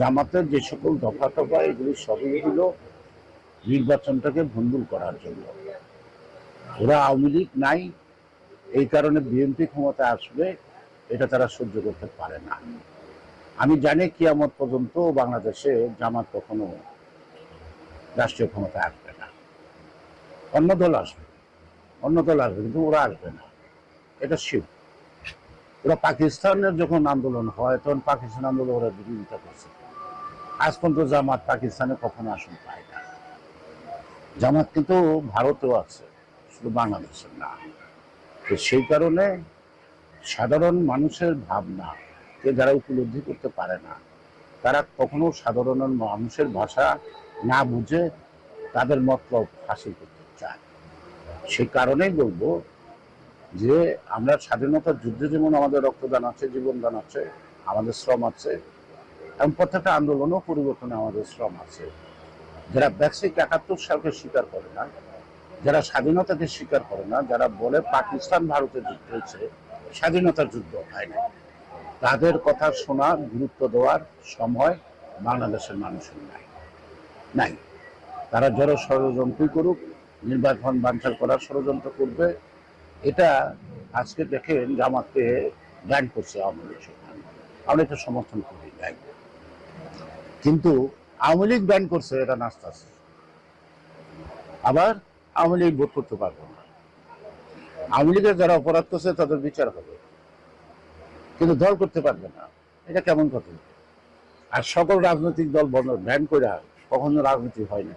জামাতের যে সকল দফা টফা এগুলি সবই হলো নির্বাচনটাকে ভণ্ডুল করার জন্য। ওরা আওয়ামী লীগ নাই, এই কারণে বিএনপি ক্ষমতা আসবে এটা তারা সহ্য করতে পারে না। আমি জানি কিয়ামত পর্যন্ত বাংলাদেশে জামাত কখনো রাষ্ট্রীয় ক্ষমতা আসবে না। অন্য দল আসবে, অন্য দল আসবে, কিন্তু ওরা আসবে না। এটা শিব ওরা পাকিস্তানের যখন আন্দোলন হয়, তখন পাকিস্তান আন্দোলন ওরা বিরোধিতা করছে। আজ পর্যন্ত জামাত পাকিস্তানে কখনো আসন পায় না। জামাত কিন্তু ভারতেও আছে, শুধু বাংলাদেশের না। তো সেই কারণে সাধারণ মানুষের ভাবনা কে যারা উপলব্ধি করতে পারে না, তারা কখনো সাধারণ মানুষের ভাষা না বুঝে তাদের মতলব হাসিল করতে চায়। সেই কারণেই বলব যে আমরা স্বাধীনতার যুদ্ধে যেমন আমাদের রক্তদান আছে, জীবনদান আছে, আমাদের শ্রম আছে এবং প্রত্যেকটা আন্দোলনও পরিবর্তনে আমাদের শ্রম আছে। যারা ব্যাকসিক একাত্তর সালকে স্বীকার করে না, যারা স্বাধীনতাকে স্বীকার করে না, যারা বলে পাকিস্তান ভারতের যুদ্ধ হয়েছে, স্বাধীনতার যুদ্ধ হয় না তাদের কথা শোনার গুরুত্ব দেওয়ার সময় বাংলাদেশের মানুষের নাই। নাই। তারা যারা ষড়যন্ত্রই করুক, নির্বাচন বাঞ্চাল করার ষড়যন্ত্র করবে। এটা আজকে দেখেন জামাতকে ব্যান করছে আওয়ামী লীগ। আমরা এটা সমর্থন করি নাই। কিন্তু আওয়ামী লীগ ব্যান করছে, এটা নাস্তা আছে। আবার আওয়ামী লীগ ভোট করতে পারব না। আওয়ামী লীগের যারা অপরাধ করছে, তাদের বিচার হবে। কিন্তু দল করতে পারবে না। এটা কেমন কথা? আর সকল রাজনৈতিক দল বন্ধ ব্যান করে কখনো রাজনীতি হয় না।